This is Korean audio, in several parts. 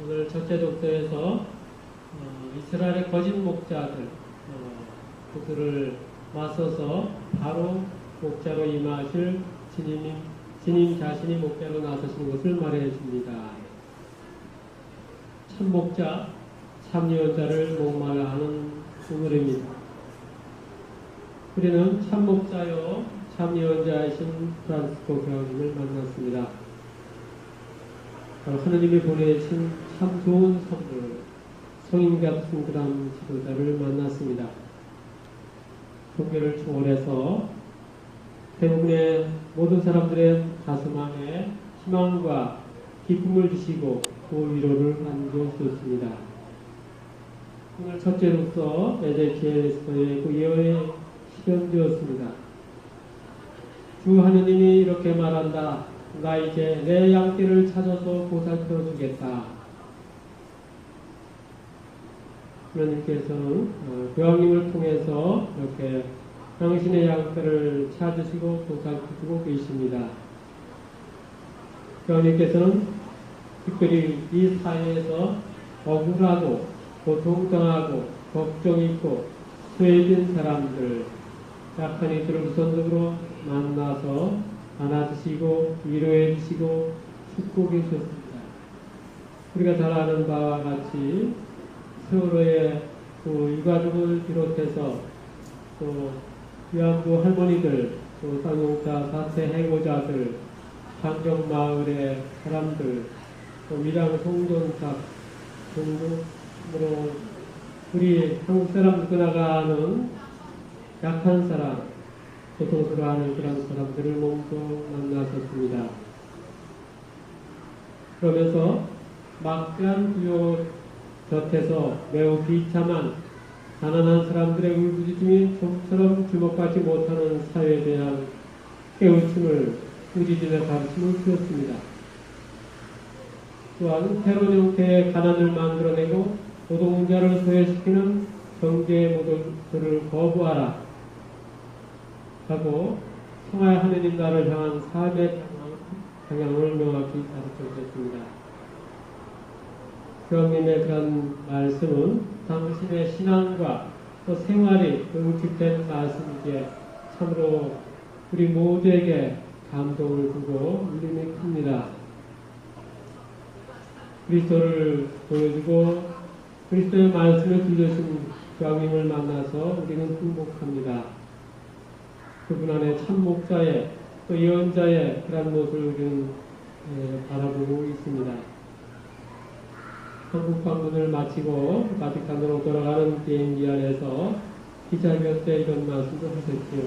오늘 첫째 독서에서 어, 이스라엘의 거짓 목자들 어, 그들을 맞서서 바로 목자로 임하실 주님, 주님 자신이 목자로 나서신 것을 말해 줍니다. 참 목자, 참 예언자를 목말라 하는 오늘입니다. 우리는 참 목자요, 참 예언자이신 프란스코 교황님을 만났습니다. 하나님이 보내신 참 좋은 선물, 성인 같은 그람 지도자를 만났습니다. 종교를 초월해서 대부분의 모든 사람들의 가슴 안에 희망과 기쁨을 주시고 그 위로를 안겨주셨습니다. 오늘 첫째로서 에제키엘서의 그 예언에 실현되었습니다. 주 하느님이 이렇게 말한다. 나 이제 내 양떼를 찾아서 보살펴 주겠다. 하나님께서는 어, 교황님을 통해서 이렇게 당신의 양떼를 찾으시고 보살펴주고 계십니다. 교황님께서는 특별히 이 사회에서 억울하고 고통당하고 걱정 있고 소외된 사람들, 약한 이들을 우선적으로 만나서 안아주시고 위로해 주시고 축복해 주셨습니다. 우리가 잘 아는 바와 같이 세월호의 그 유가족을 비롯해서 또 위안부 할머니들, 또 쌍용차 사태 해고자들, 강정마을의 사람들, 또 밀양 송전사 등등으로 우리 한국 사람 끊어가는 약한 사람, 고통스러워하는 그런 사람들을 몸소 만나셨습니다. 그러면서 막대한 구요 곁에서 매우 비참한 가난한 사람들의 울부짖음이 좀처럼 주목받지 못하는 사회에 대한 깨우침을 꾸짖음의 가르침을 주었습니다. 또한 새로운 형태의 가난을 만들어내고 노동자를 소외시키는 경제 모델들을 거부하라 하고 성화의 하느님 나라를 향한 삶의 방향을 명확히 가르쳐 주셨습니다. 교황님의 그런 말씀은 당신의 신앙과 또 생활이 응축된 말씀이기에 참으로 우리 모두에게 감동을 주고 울림이 큽니다. 그리스도를 보여주고 그리스도의 말씀을 들려준 교황님을 만나서 우리는 행복합니다. 그분 안에 참 목자의 또 예언자의 그런 모습을 우리는 예, 바라보고 있습니다. 한국 방문을 마치고 바티칸으로 돌아가는 비행기 안에서 기자회견 때 이런 말씀도 하셨지요.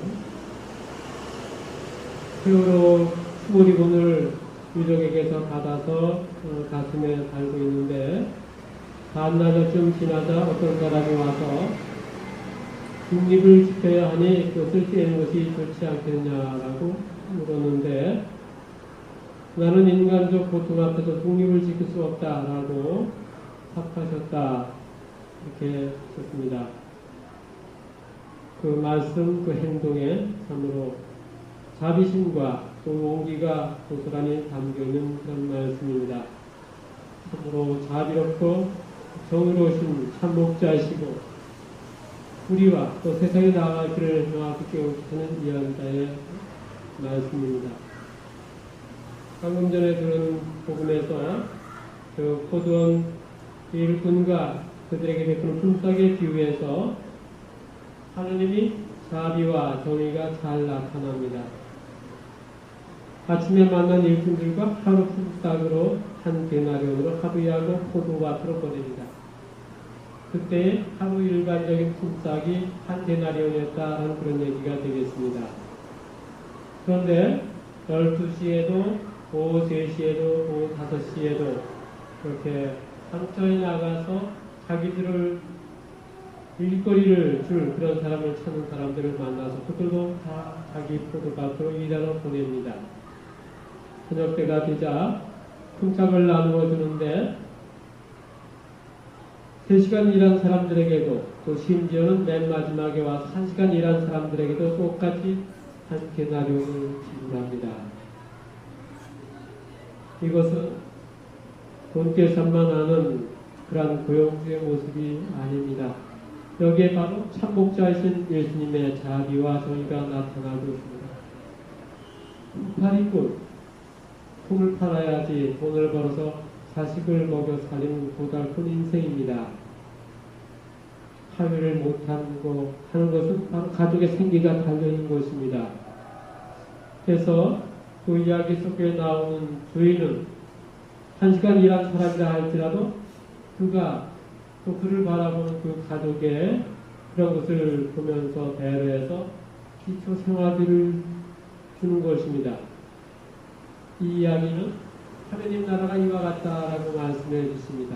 세월호 수모리본을 유족에게서 받아서 어, 가슴에 달고 있는데 반나절쯤 지나자 어떤 사람이 와서 중립을 지켜야 하니 그것을 떼는 것이 좋지 않겠냐라고 물었는데 나는 인간적 고통 앞에서 독립을 지킬 수 없다라고 답하셨다 이렇게 썼습니다. 그 말씀, 그 행동에 참으로 자비심과 또 용기가 고스란히 담겨 있는 그런 말씀입니다. 참으로 자비롭고 정의로우신 참목자이시고 우리와 또 세상에 나아갈 길을 명확히 깨우치는 예언자의 말씀입니다. 방금 전에 들은 복음에서 그 포도원 일꾼과 그들에게 베푸는 품삯에 비유해서 하느님이 자비와 정의가 잘 나타납니다. 아침에 만난 일꾼들과 하루 품삯으로 한 데나리온으로 하루야고 포도밭으로 보냅니다. 그때 하루 일반적인 품삯이 한 데나리온이었다는 그런 얘기가 되겠습니다. 그런데 12시에도 오후 3시에도 오후 5시에도 그렇게 상처에 나가서 자기들을 일거리를 줄 그런 사람을 찾는 사람들을 만나서 그들도 다 자기 포도밭으로 일하러 보냅니다. 저녁 때가 되자 품삯을 나누어 주는데 3시간 일한 사람들에게도 또 심지어는 맨 마지막에 와서 1시간 일한 사람들에게도 똑같이 한 데나리온을 지불합니다. 이것은 돈께 산만 하는 그러한 고용주의 모습이 아닙니다. 여기에 바로 참목자이신 예수님의 자비와 정의가 나타나고 있습니다. 파리꾼, 품을 팔아야지 돈을 벌어서 자식을 먹여 살리는 고달픈 인생입니다. 하위를 못하고 하는 것은 바로 가족의 생계가 달려있는 것입니다. 그래서 그 이야기 속에 나오는 주인은 한 시간 일한 사람이라 할지라도 그가 또 그를 바라보는 그 가족의 그런 것을 보면서 배려해서 기초 생활비를 주는 것입니다. 이 이야기는 하느님 나라가 이와 같다라고 말씀해 주십니다.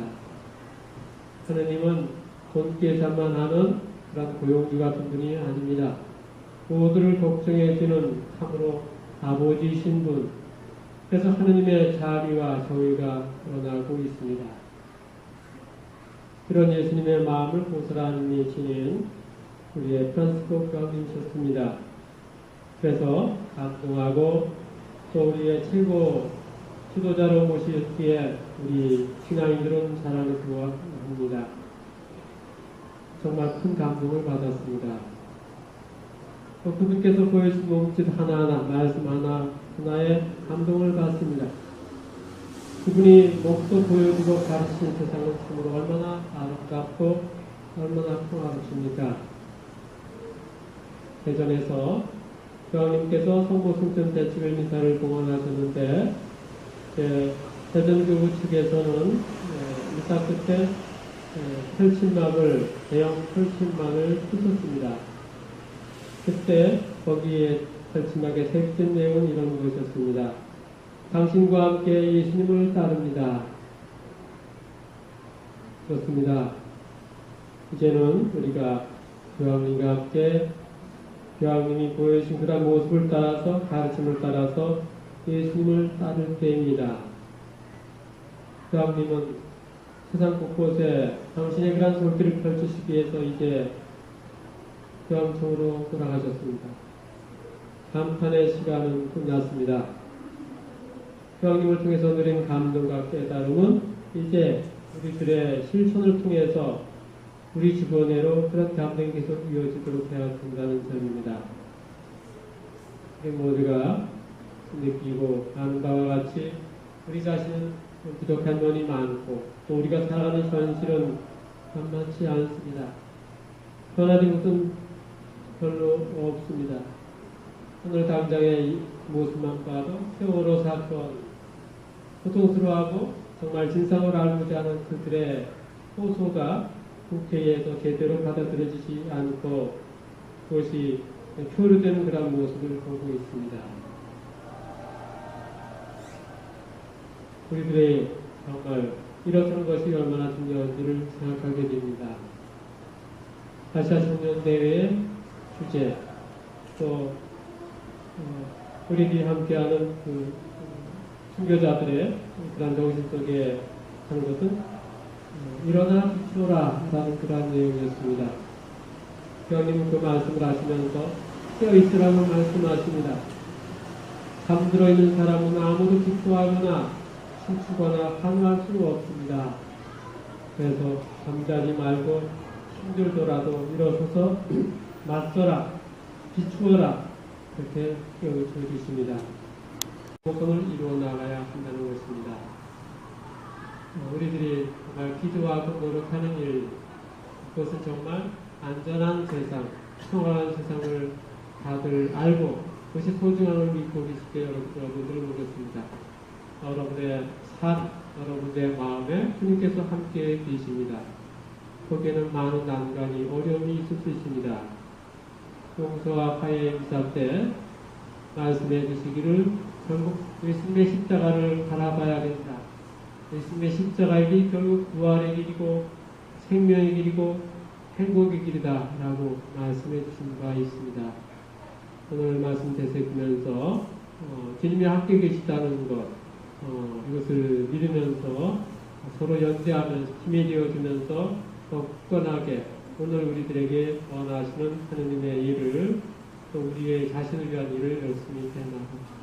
하느님은 돈 계산만 하는 그런 고용주 같은 분이 아닙니다. 모두를 걱정해 주는 참으로 아버지이신 분. 그래서 하느님의 자비와 정의가 드러나고 있습니다. 그런 예수님의 마음을 고스란히 지닌 우리의 프란스코 교황님이셨습니다. 그래서 감동하고 또 우리의 최고 지도자로 모시기에 우리 신앙인들은 자랑스러워 합니다. 정말 큰 감동을 받았습니다. 또 그분께서 보여주신 몸짓 하나하나, 말씀 하나 하나에 감동을 받습니다. 그분이 목도 보여주고 가르치는 세상은 참으로 얼마나 아름답고 얼마나 평화롭습니까? 대전에서 교황님께서 성모 승천 대치별 미사를 공헌하셨는데 예, 대전교구 측에서는 예, 미사 끝에 예, 펼침막을 대형 펼침막을 부쉈습니다. 그때 거기에 펼침막에 새긴 내용은 이런 것이었습니다. 당신과 함께 예수님을 따릅니다. 그렇습니다. 이제는 우리가 교황님과 함께 교황님이 보여주신 그런 모습을 따라서 가르침을 따라서 예수님을 따를 때입니다. 교황님은 세상 곳곳에 당신의 그런 손길을 펼치시기 위해서 이제 교황청으로 돌아가셨습니다. 감탄의 시간은 끝났습니다. 교황님을 통해서 누린 감동과 깨달음은 이제 우리들의 실천을 통해서 우리 주변으로 그런 감동이 계속 이어지도록 해야 된다는 점입니다. 모두가 느끼고 아는 바와 같이 우리 자신은 부족한 면이 많고 또 우리가 살아가는 현실은 만만치 않습니다. 변화된 것은 별로 없습니다. 오늘 당장의 모습만 봐도 세월호 사건 고통스러워하고 정말 진상을 알고자 하는 그들의 호소가 국회에서 제대로 받아들여지지 않고 그것이 표류되는 그런 모습을 보고 있습니다. 우리들의 정말 일어서는 것이 얼마나 중요한지를 생각하게 됩니다. 아시아 청년대회의 주제, 또 어, 우리들이 함께하는 그 순교자들의 그런 정신 속에 하는 것은 어, 일어나 비추라 라는 그러한 내용이었습니다. 교황님은 그 말씀을 하시면서 깨어있으라고 말씀하십니다. 잠들어 있는 사람은 아무도 기뻐하거나 춤추거나 환호할 수 없습니다. 그래서 잠자지 말고 힘들더라도 일어서서 맞서라, 비추어라 그렇게 깨우쳐 주십니다. 목성을 이루어 나가야 한다는 것입니다. 어, 우리들이 정말 기도하고 노력하는 일, 그것은 정말 안전한 세상, 평화한 세상을 다들 알고 그것이 소중함을 믿고 계시게 여러분들을 모셨습니다. 여러분의 삶, 여러분의 마음에 주님께서 함께 계십니다. 거기에는 많은 난관이, 어려움이 있을 수 있습니다. 용서와 화해의 미사 때 말씀해 주시기를 결국 예수님의 십자가를 바라봐야 된다. 예수님의 십자가의 길 결국 부활의 길이고 생명의 길이고 행복의 길이다 라고 말씀해 주신 바 있습니다. 오늘 말씀 되새기면서 어, 주님이 함께 계시다는 것 어, 이것을 믿으면서 서로 연대하면서 힘이 되어주면서 더 굳건하게 오늘 우리들에게 원하시는 하느님의 일을 또 우리의 자신을 위한 일을 열심히 해나갑니다.